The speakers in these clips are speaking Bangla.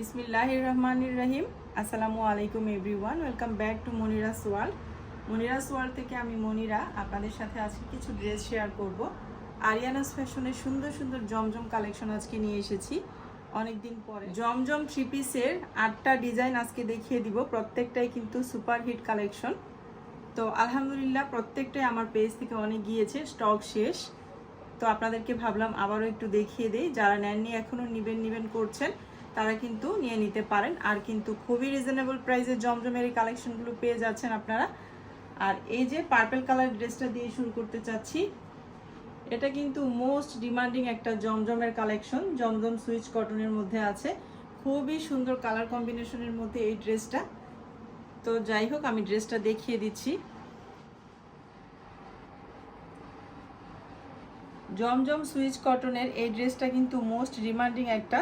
বিসমিল্লাহ রহমানির রহিম। আসসালামু আলাইকুম everyone, welcome back to Monira's world. Monira's world থেকে আমি মনিরা, আপনাদের সাথে আজকে কিছু ড্রেস শেয়ার করব। আরিয়ানাস ফ্যাশনের সুন্দর সুন্দর জমজম কালেকশন আজকে নিয়ে এসেছি। অনেক দিন পরে জমজম থ্রি পিসের আটটা ডিজাইন আজকে দেখিয়ে দিব, প্রত্যেকটাই কিন্তু সুপার হিট কালেকশন। তো আলহামদুলিল্লাহ প্রত্যেকটাই আমার পেজ থেকে অনেক গিয়েছে, স্টক শেষ। তো আপনাদেরকে ভাবলাম আবারও একটু দেখিয়ে দিই, যারা নেননি এখনও নিবেন নিবেন করছেন। তারা কিন্তু নিয়ে নিতে পারেন। আর কিন্তু খুবই রিজনেবল প্রাইসে জমজমের এই কালেকশনগুলো পেয়ে যাচ্ছেন আপনারা। আর এই যে পার্পেল কালার ড্রেসটা দিয়ে শুরু করতে চাচ্ছি, এটা কিন্তু মোস্ট ডিমান্ডিং একটা জমজমের কালেকশন জমজম সুইচ কটনের মধ্যে আছে। খুবই সুন্দর কালার কম্বিনেশনের মধ্যে এই ড্রেসটা তো যাই হোক, আমি ড্রেসটা দেখিয়ে দিচ্ছি। জমজম সুইচ কটনের এই ড্রেসটা কিন্তু মোস্ট ডিমান্ডিং একটা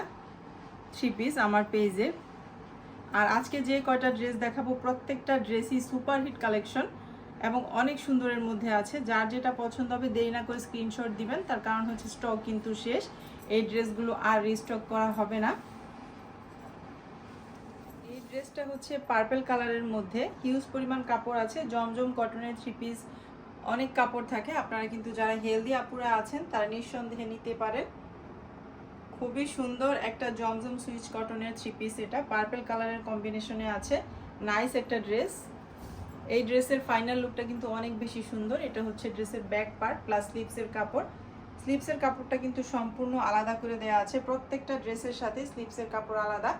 থ্রি পিস আমার পেজে আর আজকে যে কয়টা ড্রেস দেখাবো, প্রত্যেকটা ড্রেসই সুপার হিট কালেকশন এবং অনেক সুন্দরের মধ্যে আছে। যার যেটা পছন্দ হবে, দেরি না করে স্ক্রিনশট দিবেন। তার কারণ হচ্ছে স্টক কিন্তু শেষ। এই ড্রেসগুলো আর রিস্টক করা হবে না। এই ড্রেসটা হচ্ছে পার্পেল কালারের মধ্যে। হিউজ পরিমাণ কাপড় আছে। জমজম কটনের থ্রি পিস অনেক কাপড় থাকে। আপনারা কিন্তু যারা হেলদি আপুরা আছেন, তারা নিঃসন্দেহে নিতে পারেন। খুবই সুন্দর একটা জমজম সুইচ কটনের থ্রি পিস এটা। পার্পেল কালারের কম্বিনেশনে আছে। নাইস একটা ড্রেস এই ড্রেসের ফাইনাল লুকটা কিন্তু অনেক বেশি সুন্দর। এটা হচ্ছে ড্রেসের ব্যাক পার্ট প্লাস স্লিপসের কাপড়। স্লিপসের কাপড়টা কিন্তু সম্পূর্ণ আলাদা করে দেওয়া আছে। প্রত্যেকটা ড্রেসের সাথে স্লিপসের কাপড় আলাদা।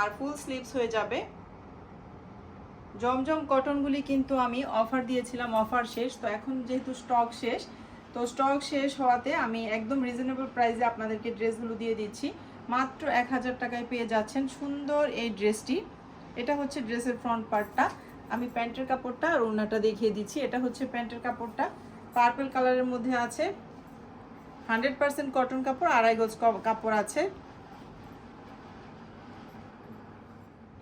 আর ফুল স্লিপস হয়ে যাবে। জমজম কটনগুলি কিন্তু আমি অফার দিয়েছিলাম। অফার শেষ। তো এখন যেহেতু স্টক শেষ তো স্টক শেষ হওয়াতে আমি একদম রিজনেবল প্রাইসে আপনাদেরকে ড্রেসগুলো দিয়ে দিচ্ছি। মাত্র এক হাজার টাকায় পেয়ে যাচ্ছেন সুন্দর এই ড্রেসটি। এটা হচ্ছে ড্রেসের ফ্রন্ট পার্টটা আমি প্যান্টের কাপড়টা আর ওনাটা দেখিয়ে দিচ্ছি। এটা হচ্ছে প্যান্টের কাপড়টা। পার্পল কালারের মধ্যে আছে। হান্ড্রেড পার্সেন্ট কটন কাপড়, আড়াই গজ কাপড় আছে।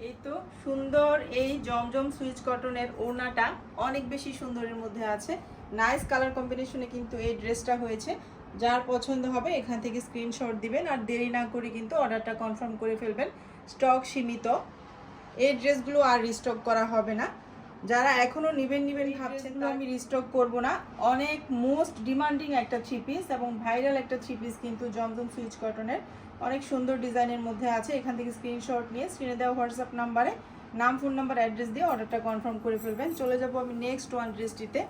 এই তো সুন্দর এই জমজম সুইচ কটনের ওড়নাটা অনেক বেশি সুন্দরের মধ্যে আছে। নাইস কালার কম্বিনেশনে কিন্তু এই ড্রেসটা হয়েছে। যার পছন্দ হবে এখান থেকে স্ক্রিনশট দিবেন আর দেরি না করে কিন্তু অর্ডারটা কনফার্ম করে ফেলবেন। স্টক সীমিত। এই ড্রেসগুলো আর রিস্টক করা হবে না। যারা এখনও নিবেন নিবেন ভাবছেন আমি রিস্টক করব না। অনেক মোস্ট ডিমান্ডিং একটা থ্রি পিস এবং ভাইরাল একটা থ্রি পিস কিন্তু জমজম সুইচ কটনের। অনেক সুন্দর ডিজাইনের মধ্যে আছে। এখান থেকে স্ক্রিনশট নিয়ে স্ক্রিনে দেওয়া হোয়াটসঅ্যাপ নাম্বারে নাম ফোন নাম্বার অ্যাড্রেস দিয়ে অর্ডারটা কনফার্ম করে ফেলবেন। চলে যাব আমি নেক্সট ওয়ান ড্রেসটিতে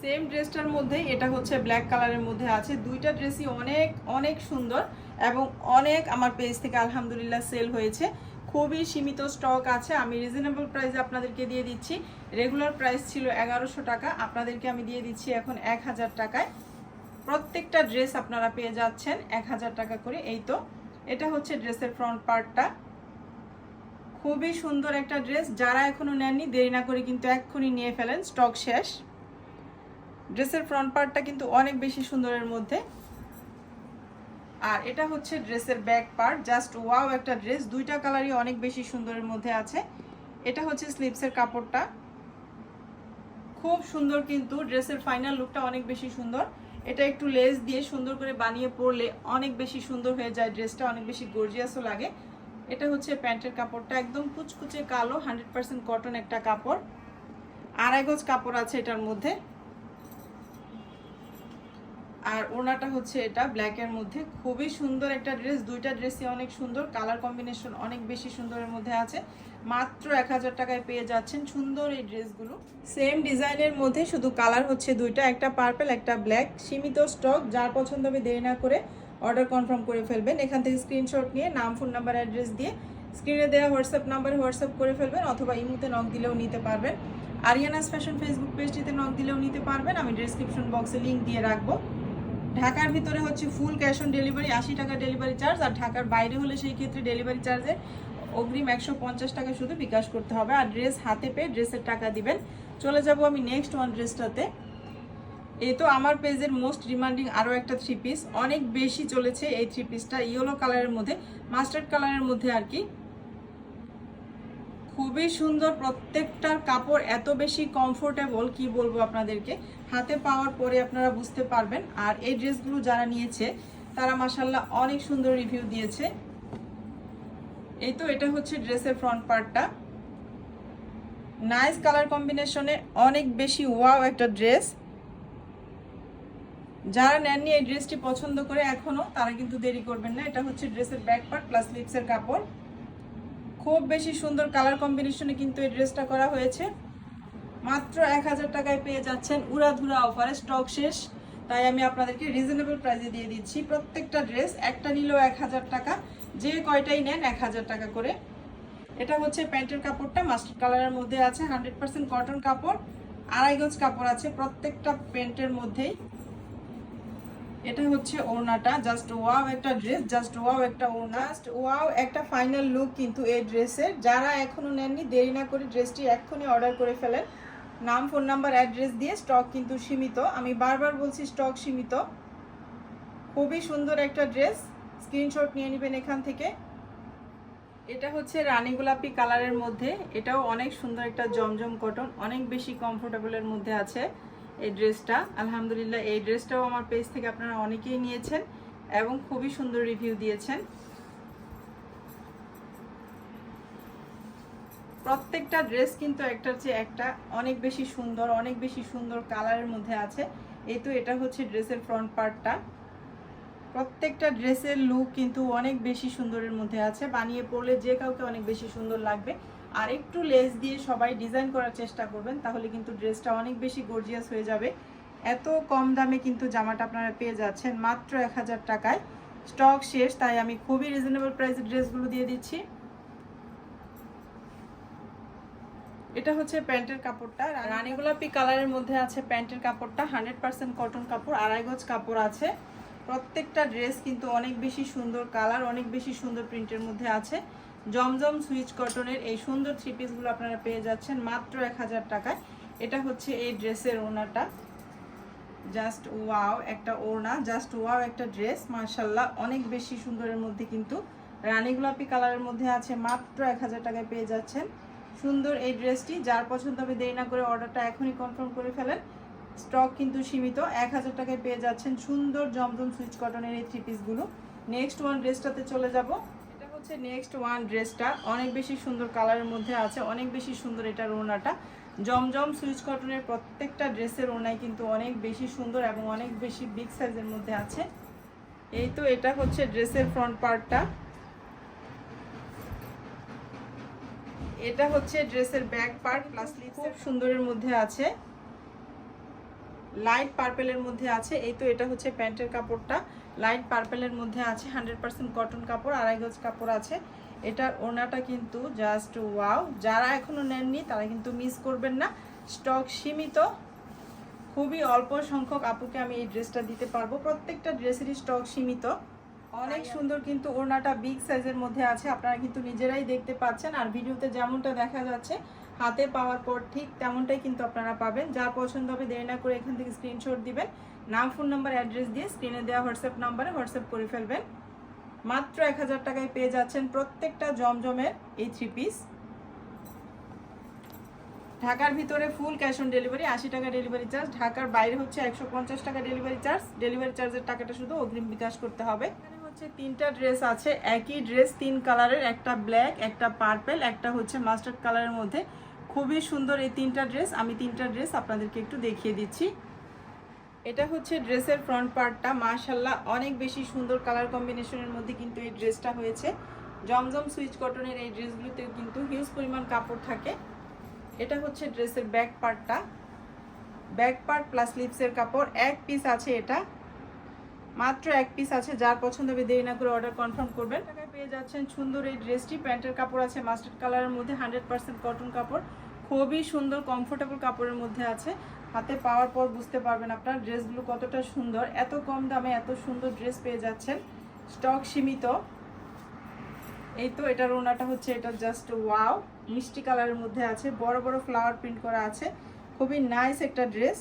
সেম ড্রেসটার মধ্যে এটা হচ্ছে ব্ল্যাক কালারের মধ্যে আছে। দুইটা ড্রেসই অনেক অনেক সুন্দর এবং অনেক আমার পেজ থেকে আলহামদুলিল্লাহ সেল হয়েছে। খুবই সীমিত স্টক আছে। আমি রিজনেবল প্রাইসে আপনাদেরকে দিয়ে দিচ্ছি। রেগুলার প্রাইস ছিল এগারোশো টাকা। আপনাদেরকে আমি দিয়ে দিচ্ছি এখন এক হাজার টাকায়। প্রত্যেকটা ড্রেস আপনারা পেয়ে যাচ্ছেন এক হাজার টাকা করে। এই তো, এটা হচ্ছে ড্রেসের ফ্রন্ট পার্টটা খুবই সুন্দর একটা ড্রেস। যারা এখনও নেননি, দেরি না করে কিন্তু এক্ষুনি নিয়ে ফেলেন স্টক শেষ। ড্রেসের ফ্রন্ট পার্টটা কিন্তু অনেক বেশি সুন্দরের মধ্যে। আর এটা হচ্ছে ড্রেসের ব্যাক পার্ট জাস্ট ওয়াও একটা ড্রেস। দুইটা কালারই অনেক বেশি সুন্দরের মধ্যে আছে। এটা হচ্ছে স্লিপসের কাপড়টা। খুব সুন্দর কিন্তু। ড্রেসের ফাইনাল লুকটা অনেক বেশি সুন্দর। এটা একটু লেস দিয়ে সুন্দর করে বানিয়ে পরলে অনেক বেশি সুন্দর হয়ে যায় ড্রেসটা অনেক বেশি গর্জিয়াসও লাগে। এটা হচ্ছে প্যান্টের কাপড়টা, একদম কুচকুচে কালো হান্ড্রেড পার্সেন্ট কটন একটা কাপড়। আড়াই গজ কাপড় আছে এটার মধ্যে। আর ওনাটা হচ্ছে এটা ব্ল্যাকের মধ্যে। খুবই সুন্দর একটা ড্রেস দুইটা ড্রেসই অনেক সুন্দর। কালার কম্বিনেশন অনেক বেশি সুন্দরের মধ্যে আছে। মাত্র এক হাজার টাকায় পেয়ে যাচ্ছেন সুন্দর এই ড্রেসগুলো সেম ডিজাইনের মধ্যে শুধু কালার হচ্ছে দুইটা, একটা পার্পেল একটা ব্ল্যাক সীমিত স্টক যার পছন্দ হবে দেরি না করে অর্ডার কনফার্ম করে ফেলবেন। এখান থেকে স্ক্রিনশট নিয়ে নাম ফোন নাম্বার অ্যাড্রেস দিয়ে স্ক্রিনে দেওয়া হোয়াটসঅ্যাপ নাম্বারে হোয়াটসঅ্যাপ করে ফেলবেন অথবা ইমুতে নক দিলেও নিতে পারবেন। আরিয়ানাস ফ্যাশন ফেসবুক পেজটিতে নক দিলেও নিতে পারবেন। আমি ডিসক্রিপশন বক্সে লিঙ্ক দিয়ে রাখব। ঢাকার ভিতরে হচ্ছে ফুল ক্যাশ অন ডেলিভারি আশি টাকা ডেলিভারি চার্জ আর ঢাকার বাইরে হলে সেই ক্ষেত্রে ডেলিভারি চার্জে অগ্রিম একশো পঞ্চাশ টাকা শুধু বিকাশ করতে হবে। আর ড্রেস হাতে পেয়ে ড্রেসের টাকা দিবেন। চলে যাব আমি নেক্সট ওয়ান ড্রেসটাতে এই তো আমার পেজের মোস্ট ডিমান্ডিং আরও একটা থ্রি পিস অনেক বেশি চলেছে এই থ্রি পিসটা ইয়েলো কালারের মধ্যে মাস্টার্ড কালারের মধ্যে আর কি। খুবই সুন্দর প্রত্যেকটার কাপড়, এত বেশি কমফোর্টেবল কি বলব আপনাদেরকে? হাতে পাওয়ার পরে আপনারা বুঝতে পারবেন। আর এই ড্রেসগুলো যারা নিয়েছে, তারা মাসাল্লাহ অনেক সুন্দর রিভিউ দিয়েছে। এই তো এটা হচ্ছে ড্রেসের ফ্রন্ট পার্টটা নাইস কালার কম্বিনেশনে অনেক বেশি ওয়াও একটা ড্রেস যারা নেননি এই ড্রেসটি পছন্দ করে এখনও, তারা কিন্তু দেরি করবেন না। এটা হচ্ছে ড্রেসের ব্যাক পার্ট প্লাস লিপসের কাপড়। খুব বেশি সুন্দর কালার কম্বিনেশনে কিন্তু এই ড্রেসটা করা হয়েছে। মাত্র এক হাজার টাকায় পেয়ে যাচ্ছেন উড়াধুরা অফারে স্টক শেষ। তাই আমি আপনাদেরকে রিজনেবল প্রাইসে দিয়ে দিচ্ছি। প্রত্যেকটা ড্রেস একটা নিলেও এক হাজার টাকা। যে কয়টাই নেন এক হাজার টাকা করে। এটা হচ্ছে প্যান্টের কাপড়টা মাস্টার কালারের মধ্যে আছে, হান্ড্রেড পার্সেন্ট কটন কাপড়, আড়াই গজ কাপড় আছে প্রত্যেকটা প্যান্টের মধ্যেই। এটা হচ্ছে ওড়নাটা জাস্ট ওয়াও একটা ড্রেস জাস্ট ওয়াও একটা ওড়না। ওয়াও একটা ফাইনাল লুক কিন্তু এই ড্রেসের যারা এখনও নেননি, দেরি না করে ড্রেসটি এক্ষুনি অর্ডার করে ফেলেন। নাম, ফোন নাম্বার, অ্যাড্রেস দিয়ে স্টক কিন্তু সীমিত। আমি বারবার বলছি স্টক সীমিত। খুবই সুন্দর একটা ড্রেস। স্ক্রিনশট নিয়ে নেবেন এখান থেকে। এটা হচ্ছে রানী গোলাপি কালারের মধ্যে। এটাও অনেক সুন্দর একটা জমজম কটন। অনেক বেশি কমফোর্টেবলের মধ্যে আছে এই ড্রেসটা। আলহামদুলিল্লাহ, এই ড্রেসটাও আমার পেজ থেকে আপনারা অনেকেই নিয়েছেন এবং খুবই সুন্দর রিভিউ দিয়েছেন। প্রত্যেকটা ড্রেস কিন্তু একটার চেয়ে একটা অনেক বেশি সুন্দর, অনেক বেশি সুন্দর কালারের মধ্যে আছে। এই তো এটা হচ্ছে ড্রেসের ফ্রন্ট পার্টটা প্রত্যেকটা ড্রেসের লুক কিন্তু অনেক বেশি সুন্দরের মধ্যে আছে। বানিয়ে পরলে যে কাউকে অনেক বেশি সুন্দর লাগবে। আর একটু লেস দিয়ে সবাই ডিজাইন করার চেষ্টা করবেন, তাহলে কিন্তু ড্রেসটা অনেক বেশি গর্জিয়াস হয়ে যাবে। এত কম দামে কিন্তু জামাটা আপনারা পেয়ে যাচ্ছেন মাত্র এক হাজার টাকায়। স্টক শেষ, তাই আমি খুবই রিজনেবল প্রাইসের ড্রেসগুলো দিয়ে দিচ্ছি। এটা হচ্ছে প্যান্টের কাপড়টা রানী গোলাপি কালারের মধ্যে আছে প্যান্টের কাপড়টা, হান্ড্রেড পার্সেন্ট কটন কাপড়, আড়াই গজ কাপড় আছে। প্রত্যেকটা ড্রেস কিন্তু অনেক বেশি সুন্দর কালার, অনেক বেশি সুন্দর প্রিন্টের মধ্যে আছে। জমজম সুইচ কটনের এই সুন্দর থ্রি পিসগুলো আপনারা পেয়ে যাচ্ছেন মাত্র এক হাজার টাকায়। এটা হচ্ছে এই ড্রেসের ওনাটা জাস্ট ওয়াও একটা ওড়না, জাস্ট ওয়াও একটা ড্রেস মার্শাল্লাহ অনেক বেশি সুন্দরের মধ্যে কিন্তু রানী গোলাপি কালারের মধ্যে আছে, মাত্র এক হাজার টাকায় পেয়ে যাচ্ছেন। সুন্দর এই ড্রেসটি। যার পছন্দ হবে দেরি না করে অর্ডারটা এখনই কনফার্ম করে ফেলেন। স্টক কিন্তু সীমিত। এক হাজার টাকায় পেয়ে যাচ্ছেন সুন্দর জমজম সুইচ কটনের এই থ্রি পিসগুলো নেক্সট ওয়ান ড্রেসটাতে চলে যাব। এটা হচ্ছে নেক্সট ওয়ান ড্রেসটা অনেক বেশি সুন্দর কালারের মধ্যে আছে। অনেক বেশি সুন্দর এটার ওড়নাটা। জমজম সুইচ কটনের প্রত্যেকটা ড্রেসের ওড়নাই কিন্তু অনেক বেশি সুন্দর এবং অনেক বেশি বিগ সাইজের মধ্যে আছে। এই তো এটা হচ্ছে ড্রেসের ফ্রন্ট পার্টটা এটা হচ্ছে ড্রেসের ব্যাক পার্ট প্লাস খুব সুন্দরের মধ্যে আছে। লাইট পার্পেলের মধ্যে আছে। এই তো এটা হচ্ছে প্যান্টের কাপড়টা। লাইট পার্পেলের মধ্যে আছে হান্ড্রেড পার্সেন্ট কটন কাপড়, আড়াই গজ কাপড় আছে। এটার ওনাটা কিন্তু জাস্ট ওয়াও যারা এখনও নেননি, তারা কিন্তু মিস করবেন না। স্টক সীমিত। খুবই অল্প সংখ্যক আপুকে আমি এই ড্রেসটা দিতে পারব। প্রত্যেকটা ড্রেসেরই স্টক সীমিত। অনেক সুন্দর কিন্তু ওড়নাটা বিগ সাইজের মধ্যে আছে। আপনারা কিন্তু নিজেরাই দেখতে পাচ্ছেন। আর ভিডিওতে যেমনটা দেখা যাচ্ছে, হাতে পাওয়ার পর ঠিক তেমনটাই কিন্তু আপনারা পাবেন। যা পছন্দ হবে দেরি না করে এখান থেকে স্ক্রিনশট দিবেন। নাম ফোন নাম্বার অ্যাড্রেস দিয়ে স্ক্রিনে দেওয়া হোয়াটসঅ্যাপ নাম্বারে হোয়াটসঅ্যাপ করে ফেলবেন। মাত্র এক হাজার টাকায় পেয়ে যাচ্ছেন প্রত্যেকটা জমজমের এই থ্রি পিস ঢাকার ভিতরে ফুল ক্যাশ অন ডেলিভারি আশি টাকা ডেলিভারি চার্জ ঢাকার বাইরে হচ্ছে একশো পঞ্চাশ টাকা ডেলিভারি চার্জ ডেলিভারি চার্জের টাকাটা শুধু অগ্রিম বিকাশ করতে হবে। হচ্ছে তিনটা ড্রেস আছে। একই ড্রেস তিন কালারের একটা ব্ল্যাক একটা পার্পেল একটা হচ্ছে মাস্টার্ড কালারের মধ্যে। খুবই সুন্দর এই তিনটা ড্রেস আমি তিনটা ড্রেস আপনাদেরকে একটু দেখিয়ে দিচ্ছি। এটা হচ্ছে ড্রেসের ফ্রন্ট পার্টটা মাশাল্লাহ অনেক বেশি সুন্দর কালার কম্বিনেশনের মধ্যে কিন্তু এই ড্রেসটা হয়েছে। জমজম সুইচ কটনের এই ড্রেসগুলোতে কিন্তু হিউজ পরিমাণ কাপড় থাকে। এটা হচ্ছে ড্রেসের ব্যাক পার্টটা ব্যাক পার্ট প্লাস লিপসের কাপড়। এক পিস আছে এটা। মাত্র এক পিস আছে, যার পছন্দ হবে দেরি না করে অর্ডার কনফার্ম করবেন। টাকায় পেয়ে যাচ্ছেন সুন্দর এই ড্রেসটি প্যান্টের কাপড় আছে মাস্টার্ড কালারের মধ্যে হান্ড্রেড পার্সেন্ট কটন কাপড়। খুবই সুন্দর কমফোর্টেবল কাপড়ের মধ্যে আছে। হাতে পাওয়ার পর বুঝতে পারবেন আপনার ড্রেসগুলো কতটা সুন্দর। এত কম দামে এত সুন্দর ড্রেস পেয়ে যাচ্ছেন। স্টক সীমিত। এই তো এটার ওনাটা হচ্ছে, এটা জাস্ট ওয়াও মিষ্টি কালারের মধ্যে আছে, বড় বড় ফ্লাওয়ার প্রিন্ট করা আছে। খুবই নাইস একটা ড্রেস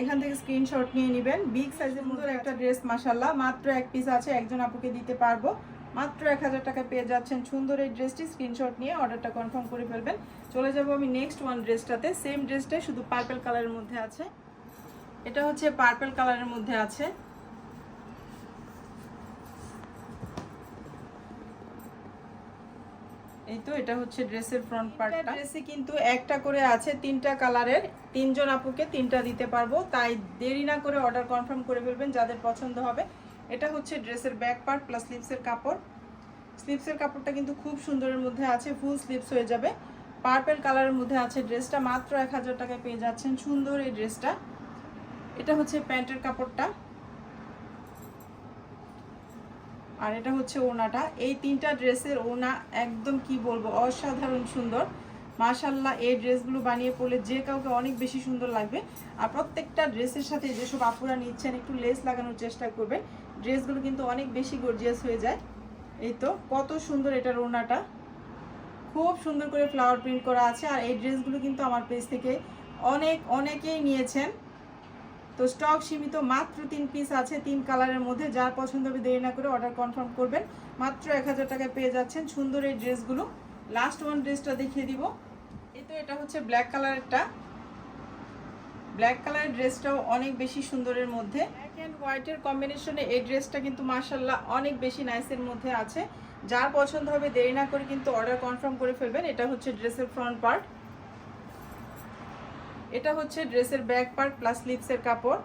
এখান থেকে স্ক্রিনশট নিয়ে নেবেন। বিগ সাইজের মধ্যে একটা ড্রেস মাসাল্লাহ মাত্র এক পিস আছে একজন আপুকে দিতে পারব। মাত্র এক হাজার টাকা পেয়ে যাচ্ছেন সুন্দর এই ড্রেসটি স্ক্রিনশট নিয়ে অর্ডারটা কনফার্ম করে ফেলবেন। চলে যাব আমি নেক্সট ওয়ান ড্রেসটাতে সেম ড্রেসটাই শুধু পার্পেল কালারের মধ্যে আছে। এটা হচ্ছে পার্পেল কালারের মধ্যে আছে। এই তো এটা হচ্ছে ড্রেসের ফ্রন্ট পার্টটা ড্রেসে কিন্তু একটা করে আছে তিনটা কালারের। তিনজন আপুকে তিনটা দিতে পারব তাই দেরি না করে অর্ডার কনফার্ম করে ফেলবেন যাদের পছন্দ হবে। এটা হচ্ছে ড্রেসের ব্যাক পার্ট প্লাস স্লিপসের কাপড়। স্লিপসের কাপড়টা কিন্তু খুব সুন্দরের মধ্যে আছে ফুল স্লিপস হয়ে যাবে। পার্পেল কালারের মধ্যে আছে ড্রেসটা মাত্র এক হাজার টাকায় পেয়ে যাচ্ছেন সুন্দর এই ড্রেসটা। এটা হচ্ছে প্যান্টের কাপড়টা। আর এটা হচ্ছে ওনাটা। এই তিনটা ড্রেসের ওনা একদম কি বলব, অসাধারণ সুন্দর। মাশাল্লাহ এই ড্রেসগুলো বানিয়ে পরলে যে কাউকে অনেক বেশি সুন্দর লাগবে। আর প্রত্যেকটা ড্রেসের সাথে যেসব আপুরা নিচ্ছেন, একটু লেস লাগানোর চেষ্টা করবেন। ড্রেসগুলো কিন্তু অনেক বেশি গর্জিয়াস হয়ে যায়। এই তো, কত সুন্দর এটার ওনাটা। খুব সুন্দর করে ফ্লাওয়ার প্রিন্ট করা আছে। আর এই ড্রেসগুলো কিন্তু আমার পেজ থেকে অনেক, অনেকেই নিয়েছেন। তো স্টক সীমিত, মাত্র তিন পিস আছে, তিন কালারের মধ্যে। যার পছন্দ হবে দেরি না করে অর্ডার কনফার্ম করবেন। মাত্র এক হাজার টাকায় পেয়ে যাচ্ছেন সুন্দর এই ড্রেসগুলো। লাস্ট ওয়ান ড্রেসটা দেখিয়ে দিব। এই তো এটা হচ্ছে ব্ল্যাক কালারেরটা ব্ল্যাক কালারের ড্রেসটাও অনেক বেশি সুন্দরের মধ্যে। ব্ল্যাক অ্যান্ড হোয়াইটের কম্বিনেশনে এই ড্রেসটা কিন্তু মার্শাল্লাহ অনেক বেশি নাইসের মধ্যে আছে। যার পছন্দ হবে দেরি না করে কিন্তু অর্ডার কনফার্ম করে ফেলবেন। এটা হচ্ছে ড্রেসের ফ্রন্ট পার্ট এটা হচ্ছে ড্রেসের ব্যাক পার্ট প্লাস স্লিভসের কাপড়।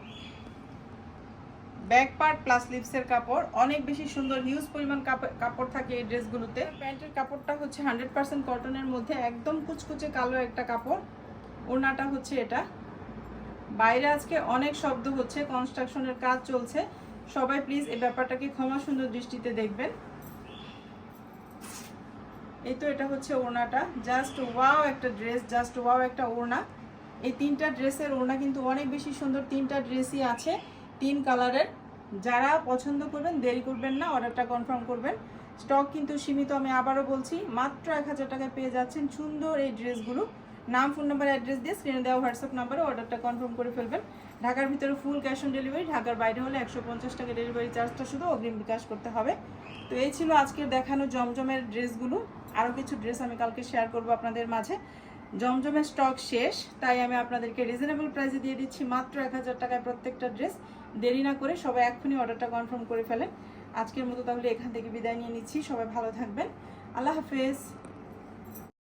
ব্যাক পার্ট প্লাস স্লিভসের কাপড়। অনেক বেশি সুন্দর হিউজ পরিমাণ কাপ- কাপড় থাকে এই ড্রেসগুলোতে। প্যান্টের কাপড়টা হচ্ছে হান্ড্রেড পার্সেন্ট কটনের মধ্যে, একদম কুচকুচে কালো একটা কাপড়। ওড়নাটা হচ্ছে এটা। বাইরে আজকে অনেক শব্দ হচ্ছে কনস্ট্রাকশনের কাজ চলছে। সবাই প্লিজ এই ব্যাপারটাকে ক্ষমা সুন্দর দৃষ্টিতে দেখবেন। এই তো এটা হচ্ছে ওড়নাটা। জাস্ট ওয়াও একটা ড্রেস জাস্ট ওয়াও একটা ওড়না। এই তিনটা ড্রেসের ওড়না কিন্তু অনেক বেশি সুন্দর। তিনটা ড্রেসই আছে, তিন কালারের। যারা পছন্দ করবেন, দেরি করবেন না, অর্ডারটা কনফার্ম করবেন। স্টক কিন্তু সীমিত, আমি আবারও বলছি, মাত্র এক হাজার টাকায় পেয়ে যাচ্ছেন সুন্দর এই ড্রেসগুলো। নাম, ফোন নাম্বার, অ্যাড্রেস দিয়ে স্ক্রিনে দেওয়া হোয়াটসঅ্যাপ নাম্বারে অর্ডারটা কনফার্ম করে ফেলবেন। ঢাকার ভিতরে ফুল ক্যাশ অন ডেলিভারি ঢাকার বাইরে হলে একশো পঞ্চাশ টাকা ডেলিভারি চার্জটা শুধু অগ্রিম বিকাশ করতে হবে। তো এই ছিল আজকের দেখানো জমজমের ড্রেসগুলো। আরও কিছু ড্রেস আমি কালকে শেয়ার করব আপনাদের মাঝে। জমজমের স্টক শেষ, তাই আমি আপনাদেরকে রিজনেবল প্রাইসে দিয়ে দিচ্ছি মাত্র এক হাজার টাকায় প্রত্যেকটা ড্রেস দেরি না করে সবাই এক্ষুনি অর্ডারটা কনফার্ম করে ফেলেন। আজকের মতো তাহলে এখান থেকে বিদায় নিয়ে নিচ্ছি। সবাই ভালো থাকবেন। আল্লাহ হাফেজ।